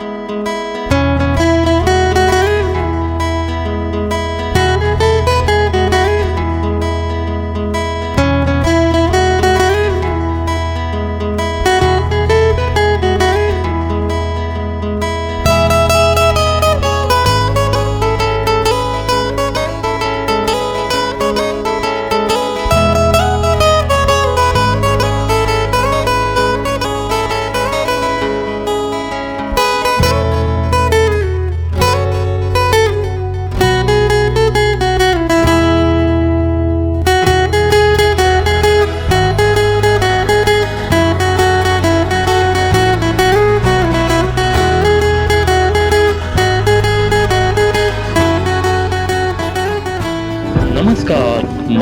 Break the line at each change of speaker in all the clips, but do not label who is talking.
नमस्कार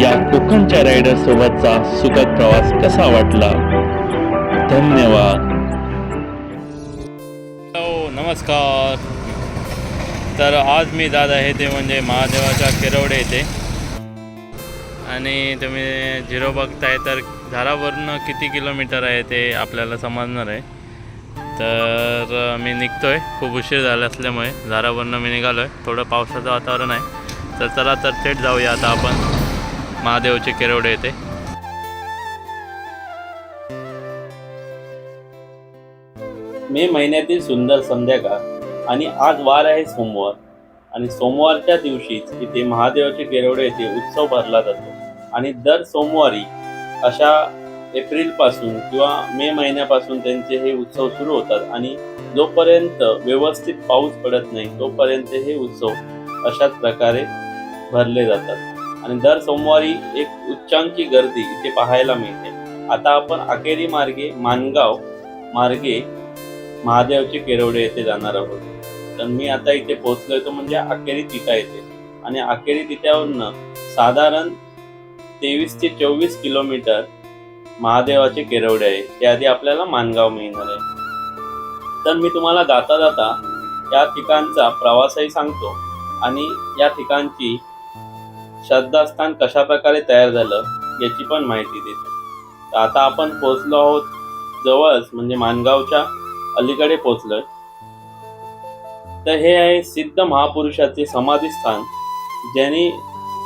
या कोकणच्या रायडर सोबतचा सुखद प्रवास कसा वाटला? धन्यवाद.
हो, नमस्कार. तर आज मी जात आहे ते म्हणजे महादेवाच्या किरवडे येथे आणि तुम्ही झिरो बघताय तर झारावरनं किती किलोमीटर आहे ते आपल्याला समजणार आहे. तर मी निघतो आहे खूप उशीर झाला असल्यामुळे झारावरनं मी निघालो आहे थोडं पावसाचं वातावरण आहे. तर चला तर थेट जाऊया आता आपण. महादेवचे केरवडे येते.
मे महिन्यातील सुंदर संध्याकाळ आणि आज वार आहे सोमवार. आणि सोमवारच्या दिवशीच इथे महादेवाचे केरवडे येथे उत्सव भरला जातो. आणि दर सोमवारी अशा एप्रिलपासून किंवा मे महिन्यापासून त्यांचे हे उत्सव सुरू होतात. आणि जोपर्यंत व्यवस्थित पाऊस पडत नाही तोपर्यंत हे उत्सव अशाच प्रकारे भरले जातात. आणि दर सोमवारी एक उच्चांकी गर्दी इथे पाहायला मिळते. आता आपण अखेरी मार्गे मानगाव मार्गे महादेवचे केरवडे येथे जाणार आहोत. तर मी आता इथे पोहोचलोय तो म्हणजे अखेरी तिथा येथे. आणि अखेरी तिथ्यावरनं साधारण तेवीस ते चोवीस किलोमीटर महादेवाचे केरवडे आहे. त्याआधी आपल्याला मानगाव मिळणार आहे. तर मी तुम्हाला जाता जाता या ठिकाणचा प्रवासही सांगतो आणि या ठिकाणची श्रद्धास्थान कशा प्रकारे तयार झालं याची पण माहिती देतो. तर आता आपण पोहोचलो आहोत जवळच म्हणजे मानगावच्या अलीकडे पोचलोय तर हे आहे सिद्ध महापुरुषाचे समाधीस्थान ज्यांनी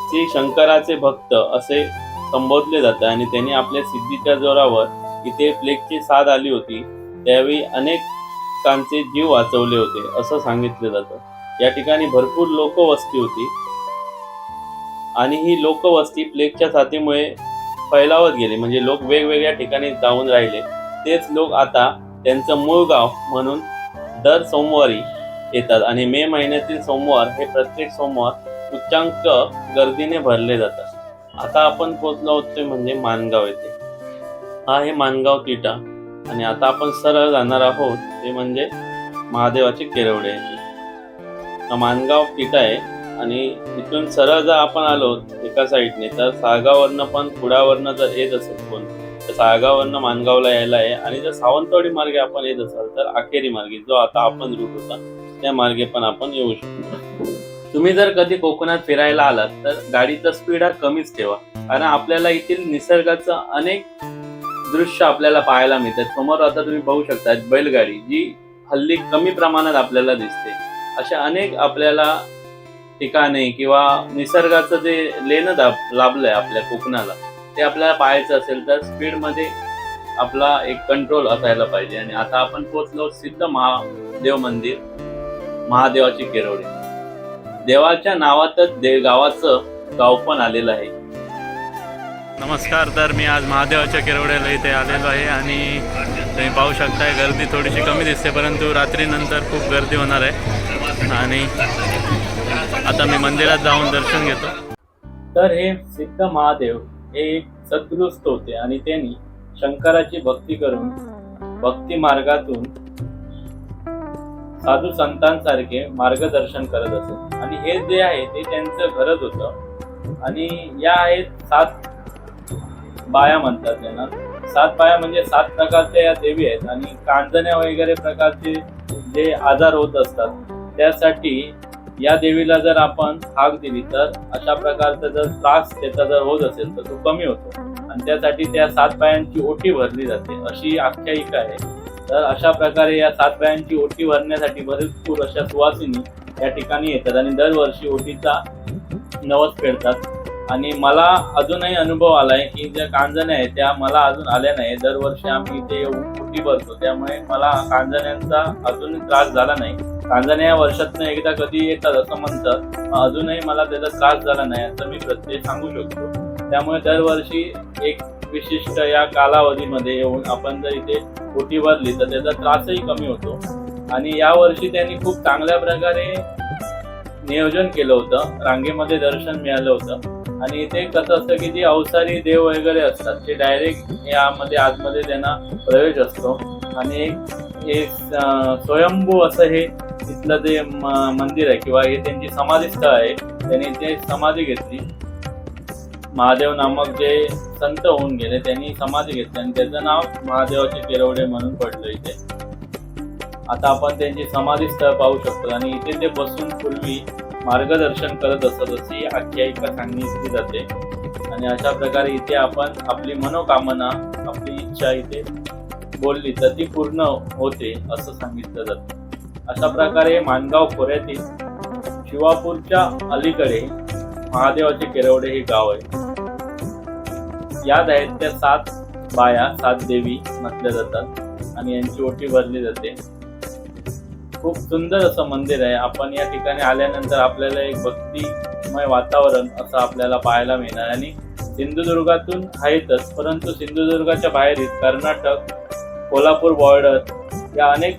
श्री शंकराचे भक्त असे संबोधले जाते आणि त्यांनी आपल्या सिद्धीच्या जोरावर इथे प्लेगची साथ आली होती. त्यावेळी अनेकांचे जीव वाचवले होते असं सांगितलं जातं. या ठिकाणी भरपूर लोकवस्ती होती. आणि ही लोकवस्ती प्लेगच्या साथीमुळे फैलावत गेली. म्हणजे लोक वेगवेगळ्या ठिकाणी जाऊन राहिले. तेच लोक आता त्यांचं मूळ गाव म्हणून दर सोमवारी येतात आणि मे महिन्यातील सोमवार हे प्रत्येक सोमवार उच्चांक गर्दीने भरले जातात. आता आपण पोचलो होतो म्हणजे मानगाव येथे. हा आहे मानगाव तिटा आणि आता आपण सरळ जाणार आहोत ते म्हणजे महादेवाचे केरवडे. येथे हा मानगाव तिटा आहे. आणि इथून सरळ जर आपण आलो एका साईडने तर सागावरनं पण कुडावरनं जर येत असेल कोण तर सागावरनं मानगावला यायला आहे. आणि जर सावंतवाडी मार्गे आपण येत असाल तर अखेरी मार्गे जो आता आपण रूट होता त्या मार्गे पण आपण येऊ शकतो. तुम्ही जर कधी कोकणात फिरायला आलात तर गाडीचा स्पीड हा कमीच ठेवा. कारण आपल्याला येथील निसर्गाचं अनेक दृश्य आपल्याला पाहायला मिळतात. समोर आता तुम्ही पाहू शकता बैलगाडी जी हल्ली कमी प्रमाणात आपल्याला दिसते. अशा अनेक आपल्याला ठिकाणे किंवा निसर्गाचं जे लेणं दाब लाभलंय आपल्या कोकणाला ते आपल्याला पाहायचं असेल तर स्पीडमध्ये आपला एक कंट्रोल असायला पाहिजे. आणि आता आपण पोचलो सिद्ध महादेव मंदिर महादेवाची केरवडी. देवाच्या नावातच देव गावाचं गाव पण आलेलं आहे.
नमस्कार तर मी आज महादेवाच्या किरवड्याला इथे आलेलो आहे आणि तुम्ही पाहू शकताय गर्दी थोडीशी कमी दिसते परंतु रात्रीनंतर खूप गर्दी होणार आहे. आणि आता मी मंदिरात जाऊन दर्शन घेतो.
तर हे सिद्ध महादेव हे एक सद्गृस्त होते आणि त्यांनी शंकराची भक्ती करून भक्ती मार्गातून साधू संतांसारखे मार्गदर्शन करत असत आणि हे जे आहे ते त्यांचं घरच होतं. आणि या आहेत सात बाया म्हणतात त्यांना. सात बाया म्हणजे सात प्रकारच्या या देवी आहेत. आणि कांजण्या वगैरे प्रकारचे जे आजार होत असतात त्यासाठी या देवीला जर आपण हाक दिली तर अशा प्रकारचा जर त्रास त्याचा जर होत असेल तर तो कमी होतो. आणि त्यासाठी त्या सात पायांची ओटी भरली जाते. अशी आख्यायिका आहे. तर अशा प्रकारे या सात पायांची ओटी भरण्यासाठी भरपूर अशा सुवासिनी या ठिकाणी येतात आणि दरवर्षी ओटीचा नवस फेडतात. आणि मला अजूनही अनुभव आलाय की ज्या कांजण्या आहेत त्या मला अजून आल्या नाही दरवर्षी आम्ही इथे येऊन ओटी भरतो. त्यामुळे मला कांजण्यांचा अजून त्रास झाला नाही. कांजण्या या वर्षातनं एकदा कधी येतात असं म्हणतात. अजूनही मला त्याचा त्रास झाला नाही असं मी प्रत्येक सांगू शकतो. त्यामुळे दरवर्षी एक विशिष्ट या कालावधीमध्ये येऊन आपण जर इथे पोटी भरली तर त्याचा त्रासही कमी होतो. आणि यावर्षी त्यांनी खूप चांगल्या प्रकारे नियोजन केलं होतं. रांगेमध्ये दर्शन मिळालं होतं. आणि इथे कसं असतं की जे अवसारी देव वगैरे असतात ते डायरेक्ट यामध्ये आतमध्ये त्यांना प्रवेश असतो. आणि एक स्वयंभू असं हे तिथलं जे मंदिर आहे किंवा हे त्यांची समाधीस्थळ आहे त्यांनी ते समाधी घेतली महादेव नामक जे संत होऊन गेले त्यांनी समाधी घेतली आणि त्याचं नाव महादेवाचे केरवडे म्हणून पडलं इथे. आता आपण त्यांची समाधीस्थळ पाहू शकतो आणि इथे ते बसून पूर्वी मार्गदर्शन करत असत अशी आख्यायिका सांगितली जाते. आणि अशा प्रकारे इथे आपण आपली मनोकामना आपली इच्छा इथे बोलली तर ती पूर्ण होते असं सांगितलं जातं. अशा प्रकारे मानगाव खोऱ्यातील शिवापूरच्या अलीकडे महादेवाचे केरवडे हे गाव आहे. याद आहेत त्या सात बाया सात देवी म्हटल्या जातात आणि यांची ओटी भरली जाते. खूप सुंदर असं मंदिर आहे. आपण या ठिकाणी आल्यानंतर आपल्याला एक भक्तिमय वातावरण असं आपल्याला पाहायला मिळणार आणि सिंधुदुर्गातून आहेतच परंतु सिंधुदुर्गाच्या बाहेरील कर्नाटक कोल्हापूर बॉर्डर या अनेक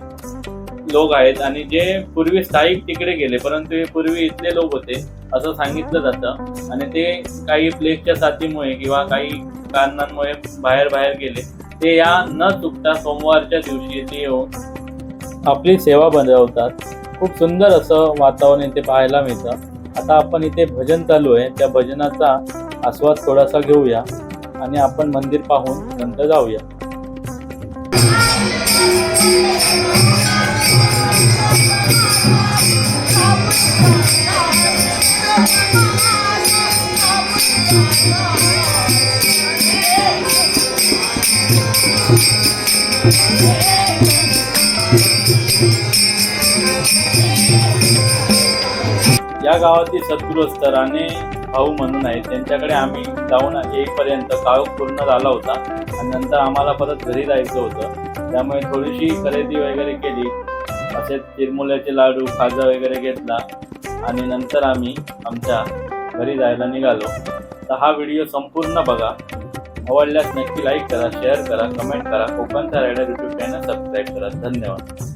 लोक आहेत आणि जे पूर्वी स्थायिक तिकडे गेले परंतु हे पूर्वी इथले लोक होते असं सांगितलं जातं. आणि ते काही प्लेगच्या साथीमुळे किंवा काही कारणांमुळे बाहेर बाहेर गेले. ते या न चुकता सोमवारच्या दिवशी येथे येऊन आपली सेवा बजावतात. खूप सुंदर असं वातावरण इथे पाहायला मिळतं. आता आपण इथे भजन चालू आहे. त्या भजनाचा आस्वाद थोडासा घेऊया आणि आपण मंदिर पाहून नंतर जाऊया. या गावातील सद्गृहस्थ राणे भाऊ म्हणून आहेत त्यांच्याकडे आम्ही जाऊन येईपर्यंत काळ पूर्ण झाला होता आणि नंतर आम्हाला परत घरी जायचं होतं. त्यामुळे थोडीशी खरेदी वगैरे केली. असे तिरमुल्याचे लाडू खाजा वगैरे घेतला आणि नंतर आम्ही आमच्या घरी जायला निघालो. तर हा व्हिडिओ संपूर्ण बघा आवडल्यास नक्की लाईक करा शेअर करा कमेंट करा कोकणचा रायडर यूट्यूब चॅनल सबस्क्राईब करा धन्यवाद